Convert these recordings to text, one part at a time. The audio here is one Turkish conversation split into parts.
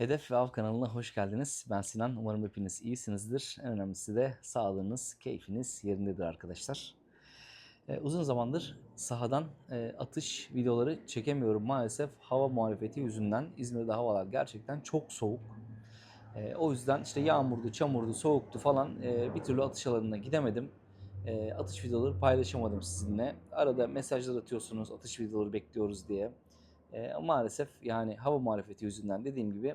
Hedef ve Av kanalına hoş geldiniz. Ben Sinan. Umarım hepiniz iyisinizdir. En önemlisi de sağlığınız, keyfiniz yerindedir arkadaşlar. Ee, uzun zamandır sahadan e, atış videoları çekemiyorum maalesef. Hava muhalefeti yüzünden İzmir'de havalar gerçekten çok soğuk. Ee, o yüzden işte yağmurdu, çamurdu, soğuktu falan e, bir türlü atış alanına gidemedim. E, atış videoları paylaşamadım sizinle. Arada mesajlar atıyorsunuz atış videoları bekliyoruz diye. E, maalesef yani hava muhalefeti yüzünden dediğim gibi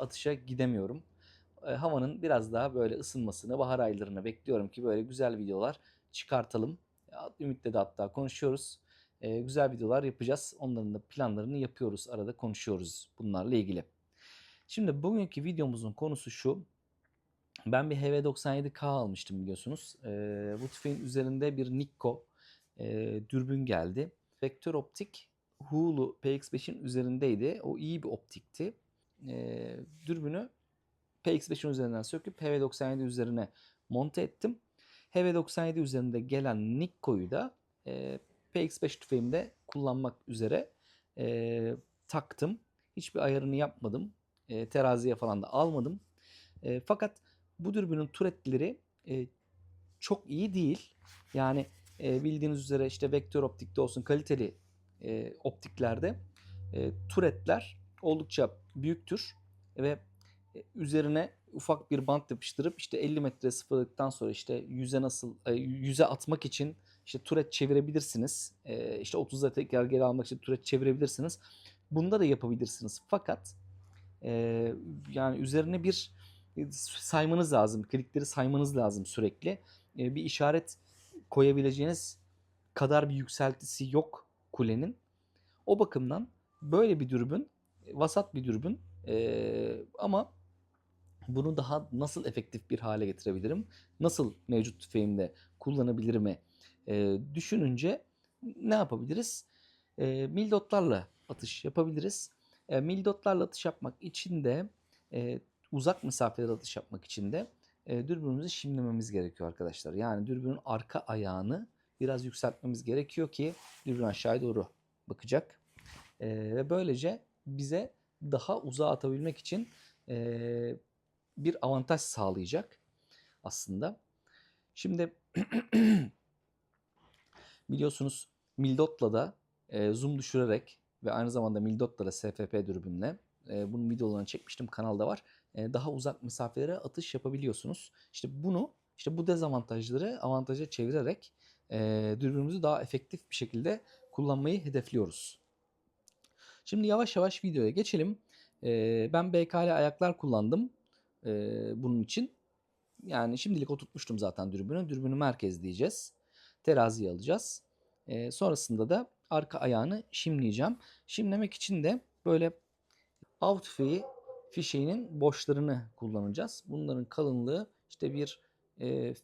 atışa gidemiyorum. E, havanın biraz daha böyle ısınmasını, bahar aylarını bekliyorum ki böyle güzel videolar çıkartalım. Ya, Ümit'le de hatta konuşuyoruz. E, güzel videolar yapacağız. Onların da planlarını yapıyoruz. Arada konuşuyoruz bunlarla ilgili. Şimdi bugünkü videomuzun konusu şu. Ben bir HV97K almıştım biliyorsunuz. E, bu tüfeğin üzerinde bir Nikko e, dürbün geldi. Vektör optik Hulu PX5'in üzerindeydi. O iyi bir optikti. E, dürbünü PX5'in üzerinden söküp HV97 üzerine monte ettim. HV97 üzerinde gelen Nikko'yu da e, PX5 tüfeğimde kullanmak üzere e, taktım. Hiçbir ayarını yapmadım. E, teraziye falan da almadım. E, fakat bu dürbünün turetleri e, çok iyi değil. Yani e, bildiğiniz üzere işte vektör optikte olsun kaliteli e, optiklerde e, turetler oldukça büyüktür ve e, üzerine ufak bir bant yapıştırıp işte 50 metre sıfırladıktan sonra işte yüze nasıl e, yüze atmak için işte turet çevirebilirsiniz. E, işte 30'da tekrar geri almak için turet çevirebilirsiniz. Bunda da yapabilirsiniz. Fakat e, yani üzerine bir saymanız lazım. Klikleri saymanız lazım sürekli. Bir işaret koyabileceğiniz kadar bir yükseltisi yok kulenin. O bakımdan böyle bir dürbün, vasat bir dürbün e, ama bunu daha nasıl efektif bir hale getirebilirim? Nasıl mevcut tüfeğimde kullanabilirimi e, düşününce ne yapabiliriz? E, mildotlarla atış yapabiliriz. E, mildotlarla atış yapmak için de e, uzak mesafelerde atış yapmak için de e, dürbünümüzü şimlememiz gerekiyor arkadaşlar. Yani dürbünün arka ayağını biraz yükseltmemiz gerekiyor ki dürbün aşağıya doğru bakacak. E, ve böylece bize daha uzağa atabilmek için e, bir avantaj sağlayacak aslında. Şimdi biliyorsunuz Mildot'la da e, zoom düşürerek ve aynı zamanda Mildot'la da SFP dürbünle e, bunun videolarını çekmiştim kanalda var. E, daha uzak mesafelere atış yapabiliyorsunuz. İşte bunu işte bu dezavantajları avantaja çevirerek e, dürbünümüzü daha efektif bir şekilde kullanmayı hedefliyoruz. Şimdi yavaş yavaş videoya geçelim. Ben BKL ayaklar kullandım bunun için. Yani şimdilik oturtmuştum zaten dürbünü. Dürbünü merkezleyeceğiz. Teraziye alacağız. Sonrasında da arka ayağını şimleyeceğim. Şimlemek için de böyle av tüfeği fişeğinin boşlarını kullanacağız. Bunların kalınlığı işte bir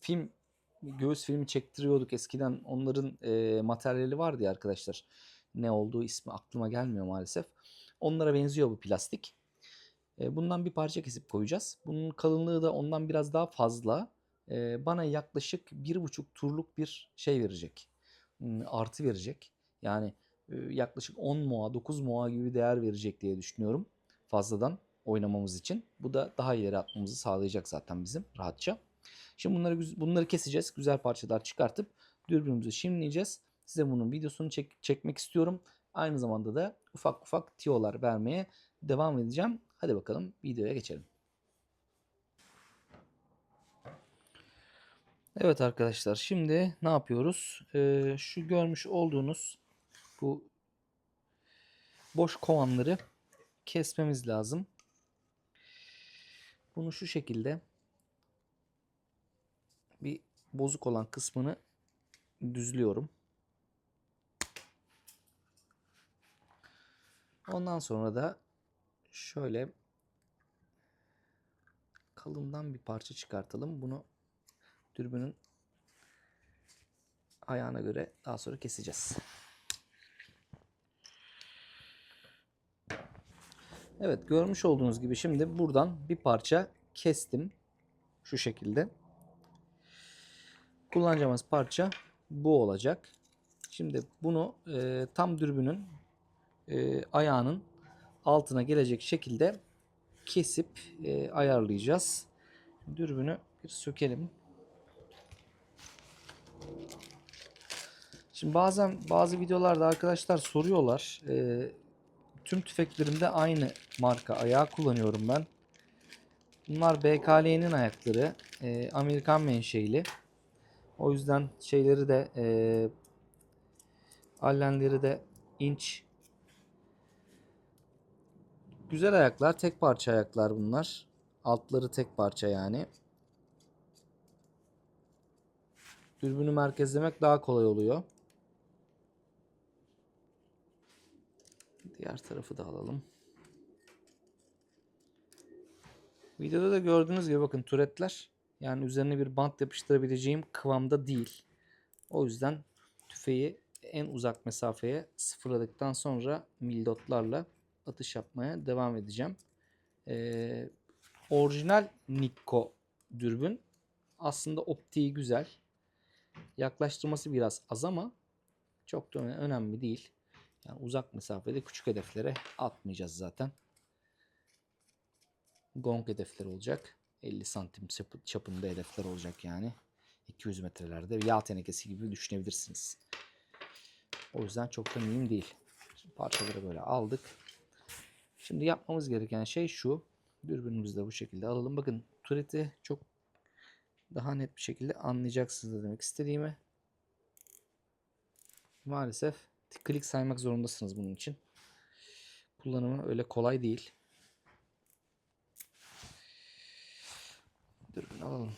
film göğüs filmi çektiriyorduk eskiden. Onların materyali vardı ya arkadaşlar. Ne olduğu ismi aklıma gelmiyor maalesef. Onlara benziyor bu plastik. E, bundan bir parça kesip koyacağız. Bunun kalınlığı da ondan biraz daha fazla. E, bana yaklaşık bir buçuk turluk bir şey verecek. Hmm, Artı verecek. Yani e, yaklaşık 10 moa 9 moa gibi değer verecek diye düşünüyorum. Fazladan oynamamız için. Bu da daha ileri atmamızı sağlayacak zaten bizim rahatça. Şimdi bunları bunları keseceğiz. Güzel parçalar çıkartıp dürbünümüzü şimleyeceğiz. Size bunun videosunu çek- çekmek istiyorum. Aynı zamanda da ufak ufak tiyolar vermeye devam edeceğim. Hadi bakalım videoya geçelim. Evet arkadaşlar şimdi ne yapıyoruz? Ee, şu görmüş olduğunuz bu boş kovanları kesmemiz lazım. Bunu şu şekilde bir bozuk olan kısmını düzlüyorum. Ondan sonra da şöyle kalından bir parça çıkartalım. Bunu dürbünün ayağına göre daha sonra keseceğiz. Evet görmüş olduğunuz gibi şimdi buradan bir parça kestim. Şu şekilde. Kullanacağımız parça bu olacak. Şimdi bunu e, tam dürbünün e, ayağının altına gelecek şekilde kesip e, ayarlayacağız. Dürbünü bir sökelim. Şimdi bazen bazı videolarda arkadaşlar soruyorlar. e, tüm tüfeklerimde aynı marka ayağı kullanıyorum ben. Bunlar BKL'nin ayakları. e, Amerikan menşeili. O yüzden şeyleri de e, allenleri de inç. Güzel ayaklar. Tek parça ayaklar bunlar. Altları tek parça yani. Dürbünü merkezlemek daha kolay oluyor. Diğer tarafı da alalım. Videoda da gördüğünüz gibi bakın türetler yani üzerine bir bant yapıştırabileceğim kıvamda değil. O yüzden tüfeği en uzak mesafeye sıfırladıktan sonra mildotlarla atış yapmaya devam edeceğim. Ee, orijinal Nikko dürbün aslında optiği güzel. Yaklaştırması biraz az ama çok da öne- önemli değil. Yani uzak mesafede küçük hedeflere atmayacağız zaten. Gong hedefler olacak. 50 santim çapı- çapında hedefler olacak yani. 200 metrelerde yağ tenekesi gibi düşünebilirsiniz. O yüzden çok da mühim değil. Şimdi parçaları böyle aldık. Şimdi yapmamız gereken şey şu. Dürbünümüzü de bu şekilde alalım. Bakın tureti çok daha net bir şekilde anlayacaksınız da demek istediğimi. Maalesef klik saymak zorundasınız bunun için. Kullanımı öyle kolay değil. Dürbün alalım.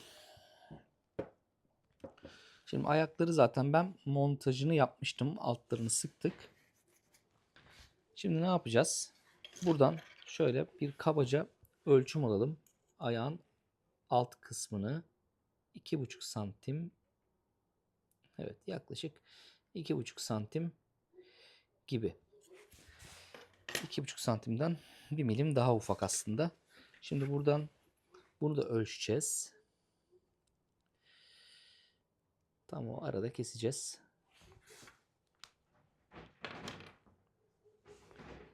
Şimdi ayakları zaten ben montajını yapmıştım. Altlarını sıktık. Şimdi ne yapacağız? Buradan şöyle bir kabaca ölçüm alalım. Ayağın alt kısmını 2,5 santim Evet yaklaşık 2,5 santim gibi. 2,5 santimden 1 milim daha ufak aslında. Şimdi buradan bunu da ölçeceğiz. Tam o arada keseceğiz.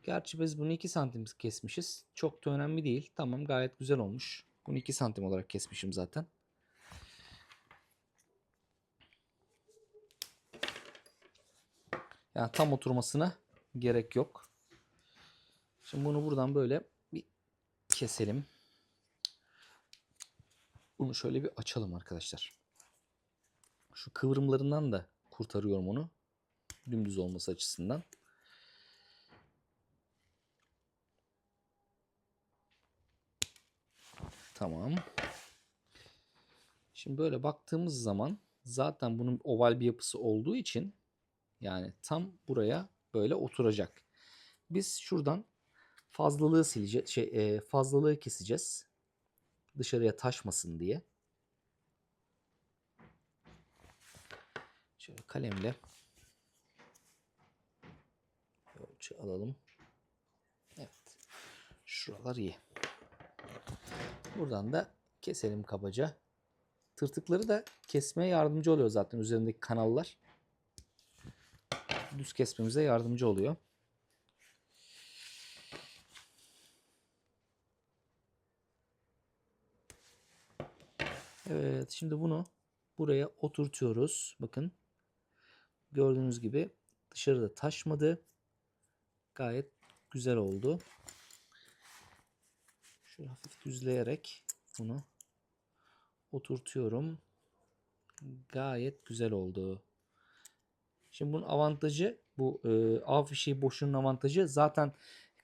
Gerçi biz bunu 2 santim kesmişiz. Çok da önemli değil. Tamam gayet güzel olmuş. Bunu 2 santim olarak kesmişim zaten. Yani tam oturmasına gerek yok. Şimdi bunu buradan böyle bir keselim. Bunu şöyle bir açalım arkadaşlar. Şu kıvrımlarından da kurtarıyorum onu. Dümdüz olması açısından. Tamam. Şimdi böyle baktığımız zaman zaten bunun oval bir yapısı olduğu için yani tam buraya böyle oturacak. Biz şuradan fazlalığı sileceğiz, şey, e, fazlalığı keseceğiz. Dışarıya taşmasın diye. Şöyle kalemle ölçü alalım. Evet. Şuralar iyi. Buradan da keselim kabaca. Tırtıkları da kesmeye yardımcı oluyor zaten üzerindeki kanallar. Düz kesmemize yardımcı oluyor. Evet şimdi bunu buraya oturtuyoruz. Bakın gördüğünüz gibi dışarıda taşmadı. Gayet güzel oldu. Şöyle hafif düzleyerek bunu oturtuyorum. Gayet güzel oldu. Şimdi bunun avantajı bu e, av fişeği boşunun avantajı zaten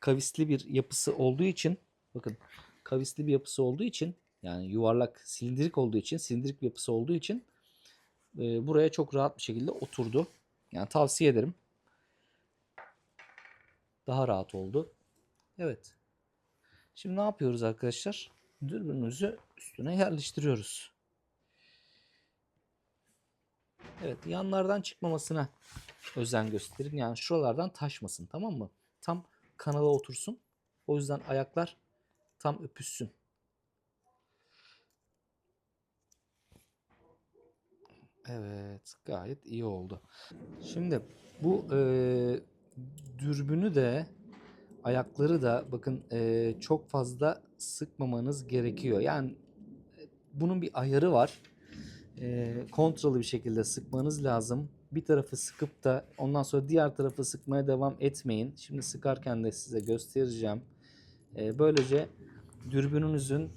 kavisli bir yapısı olduğu için bakın kavisli bir yapısı olduğu için yani yuvarlak silindirik olduğu için silindirik bir yapısı olduğu için e, buraya çok rahat bir şekilde oturdu. Yani tavsiye ederim. Daha rahat oldu. Evet. Şimdi ne yapıyoruz arkadaşlar? Dürbünümüzü üstüne yerleştiriyoruz. Evet yanlardan çıkmamasına özen gösterin. Yani şuralardan taşmasın tamam mı? Tam kanala otursun. O yüzden ayaklar tam öpüşsün. Evet gayet iyi oldu. Şimdi bu e, dürbünü de ayakları da bakın e, çok fazla sıkmamanız gerekiyor. Yani e, bunun bir ayarı var. E, kontrollü bir şekilde sıkmanız lazım. Bir tarafı sıkıp da ondan sonra diğer tarafı sıkmaya devam etmeyin. Şimdi sıkarken de size göstereceğim. E, böylece dürbününüzün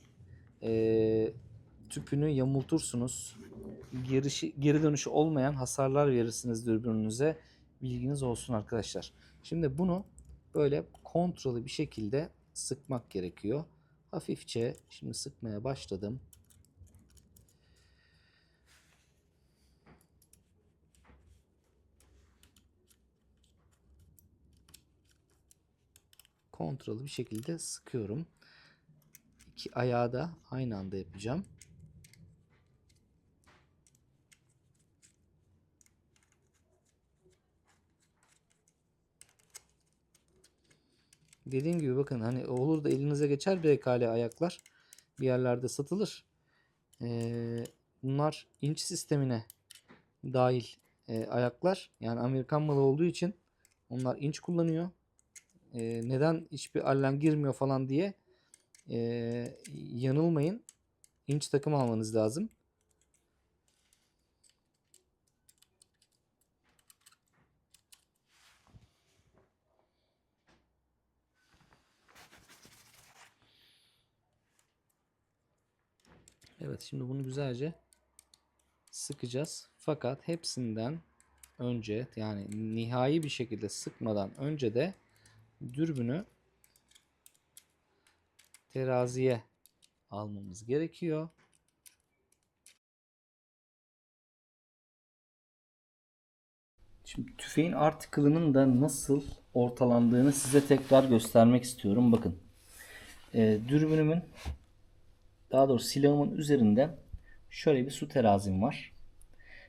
e, tüpünü yamultursunuz. Geri, geri dönüşü olmayan hasarlar verirsiniz dürbününüze. Bilginiz olsun arkadaşlar. Şimdi bunu böyle kontrollü bir şekilde sıkmak gerekiyor. Hafifçe şimdi sıkmaya başladım. Kontrollü bir şekilde sıkıyorum. İki ayağı da aynı anda yapacağım. Dediğim gibi bakın hani olur da elinize geçer BKL ayaklar bir yerlerde satılır. Ee, bunlar inç sistemine dahil e, ayaklar. Yani Amerikan malı olduğu için onlar inç kullanıyor. Ee, neden hiçbir allem girmiyor falan diye e, yanılmayın. İnç takım almanız lazım. Evet şimdi bunu güzelce sıkacağız. Fakat hepsinden önce yani nihai bir şekilde sıkmadan önce de dürbünü teraziye almamız gerekiyor. Şimdi tüfeğin article'ının da nasıl ortalandığını size tekrar göstermek istiyorum. Bakın. E, dürbünümün daha doğrusu silahımın üzerinde şöyle bir su terazim var.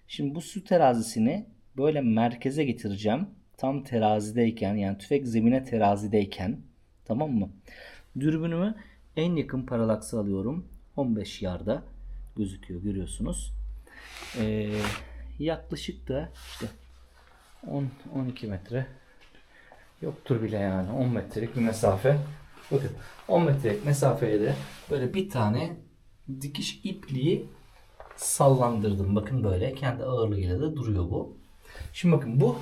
Şimdi bu su terazisini böyle merkeze getireceğim. Tam terazideyken yani tüfek zemine terazideyken tamam mı? Dürbünümü en yakın paralaksı alıyorum. 15 yarda gözüküyor görüyorsunuz. Ee, yaklaşık da işte 10-12 metre yoktur bile yani 10 metrelik bir mesafe. Bakın 10 metrelik mesafeye de böyle bir tane dikiş ipliği sallandırdım. Bakın böyle kendi ağırlığıyla da duruyor bu. Şimdi bakın bu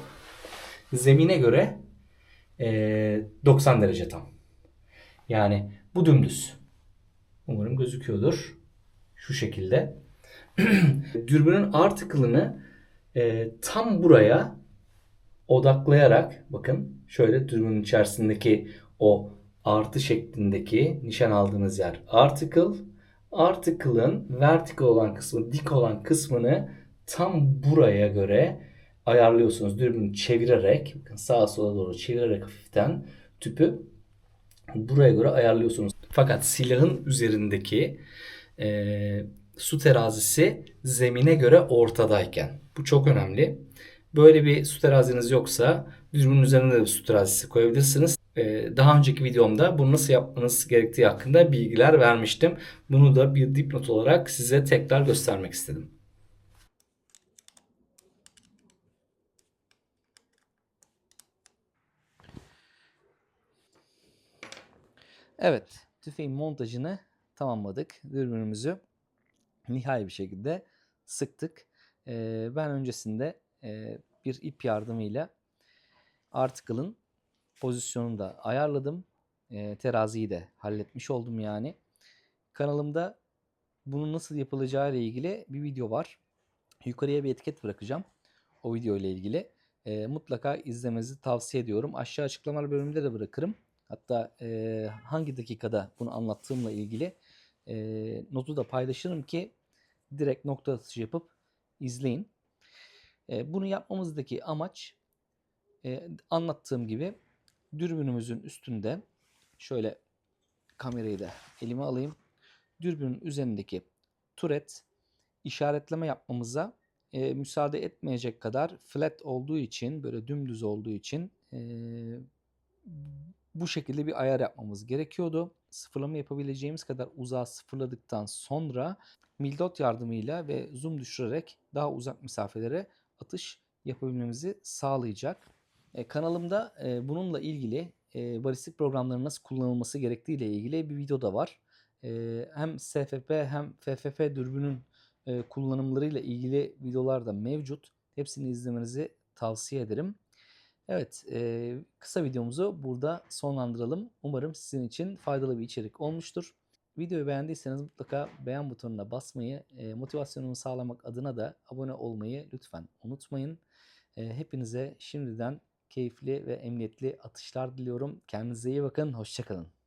zemine göre e, 90 derece tam. Yani bu dümdüz. Umarım gözüküyordur. Şu şekilde. Dürbünün artıklını e, tam buraya odaklayarak bakın şöyle dürbünün içerisindeki o artı şeklindeki nişan aldığınız yer article. Article'ın vertical olan kısmı, dik olan kısmını tam buraya göre ayarlıyorsunuz. Dürbünü çevirerek, bakın sağa sola doğru çevirerek hafiften tüpü buraya göre ayarlıyorsunuz. Fakat silahın üzerindeki e, su terazisi zemine göre ortadayken. Bu çok önemli. Böyle bir su teraziniz yoksa dürbünün üzerine de su terazisi koyabilirsiniz. Ee, daha önceki videomda bunu nasıl yapmanız gerektiği hakkında bilgiler vermiştim. Bunu da bir dipnot olarak size tekrar göstermek istedim. Evet, tüfeğin montajını tamamladık. Dürbünümüzü nihai bir şekilde sıktık. Ee, ben öncesinde e, bir ip yardımıyla article'ın pozisyonunu da ayarladım. E, teraziyi de halletmiş oldum yani. Kanalımda bunun nasıl yapılacağı ile ilgili bir video var. Yukarıya bir etiket bırakacağım. O video ile ilgili. E, mutlaka izlemenizi tavsiye ediyorum. Aşağı açıklamalar bölümünde de bırakırım. Hatta e, hangi dakikada bunu anlattığımla ilgili e, notu da paylaşırım ki direkt nokta atışı yapıp izleyin. E, bunu yapmamızdaki amaç e, anlattığım gibi dürbünümüzün üstünde şöyle kamerayı da elime alayım. Dürbünün üzerindeki turet işaretleme yapmamıza e, müsaade etmeyecek kadar flat olduğu için böyle dümdüz olduğu için e, bu şekilde bir ayar yapmamız gerekiyordu. Sıfırlama yapabileceğimiz kadar uzağa sıfırladıktan sonra mildot yardımıyla ve zoom düşürerek daha uzak mesafelere atış yapabilmemizi sağlayacak. E, kanalımda e, bununla ilgili e, balistik programların nasıl kullanılması gerektiği ile ilgili bir video da var. Hem SFP hem FFF dürbünün kullanımlarıyla ilgili videolar da mevcut. Hepsini izlemenizi tavsiye ederim. Evet, kısa videomuzu burada sonlandıralım. Umarım sizin için faydalı bir içerik olmuştur. Videoyu beğendiyseniz mutlaka beğen butonuna basmayı, e, motivasyonumu sağlamak adına da abone olmayı lütfen unutmayın. Hepinize şimdiden keyifli ve emniyetli atışlar diliyorum. Kendinize iyi bakın, hoşçakalın.